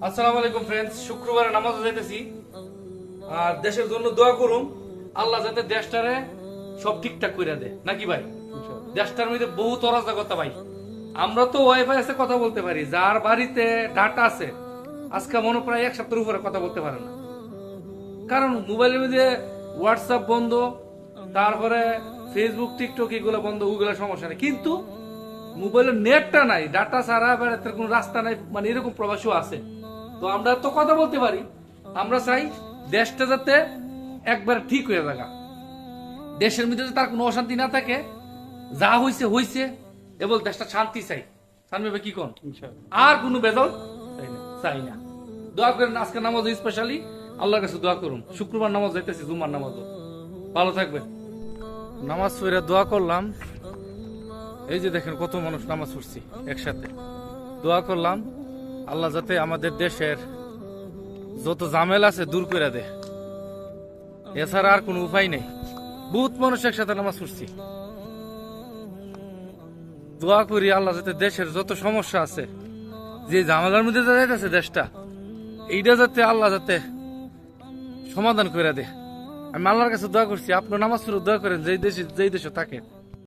আসসালামু আলাইকুম ফ্রেন্ডস শুক্রবারে নামাজ যাইতেছি। আর দেশের জন্য দোয়া করুন আল্লাহ যাতে দেশটারে সব ঠিকঠাক করে দেয়। নাকি ভাই? দেশটার মধ্যে বহু ভাই। আমরা তো ওয়াইফাই আছে কথা বলতে পারি যার বাড়িতে ডাটা আছে আজকে মনে প্রায় এক সপ্তাহের উপরে কথা বলতে পারে না। কারণ মোবাইলের মধ্যে হোয়াটসঅ্যাপ বন্ধ তারপরে ফেসবুক টিকটক এগুলো বন্ধ ওগুলো সমস্যা নেই। কিন্তু মোবাইলের নেটটা নাই ডাটা ছাড়া বেড়াতে কোনো রাস্তা নাই মানে এরকম প্রবাসও আছে। তো আমরা তো কথা বলতে পারি। আমরা চাই দেশটা যাতে একবার ঠিক হয়ে থাকা। দেশের মধ্যে তার কোনো অশান্তি না থাকে। যা হইছে হইছে। এবং দেশটা শান্তি চাই। শান্তি কি কোন? আর কোনো বেদল চাই না দোয়া করেন আজকে নামাজ স্পেশালি আল্লাহর কাছে দোয়া করুন। শুক্রবার নামাজ যাইতেছি জুমার নামাজও। ভালো থাকবেন। নামাজ পড়ে দোয়া করলাম। এই যে দেখেন কত মানুষ নামাজ পড়ছি একসাথে। দোয়া করলাম। আল্লাহ যাতে আমাদের দেশের যত জামেল আছে দূর করে দে এছাড়া আর কোনো উপায় নেই। বহুত মানুষ একসাথে নামাজ পড়ছি। দোয়া করি আল্লাহ যাতে দেশের যত সমস্যা আছে, যে ঝামেলার মধ্যে যাইতেছে দেশটা, এইটা যাতে আল্লাহ যাতে সমাধান করে দে আমি আল্লাহর কাছে দোয়া করছি আপনার নামাজ দোয়া করেন, যেই দেশে যেই দেশে থাকেন।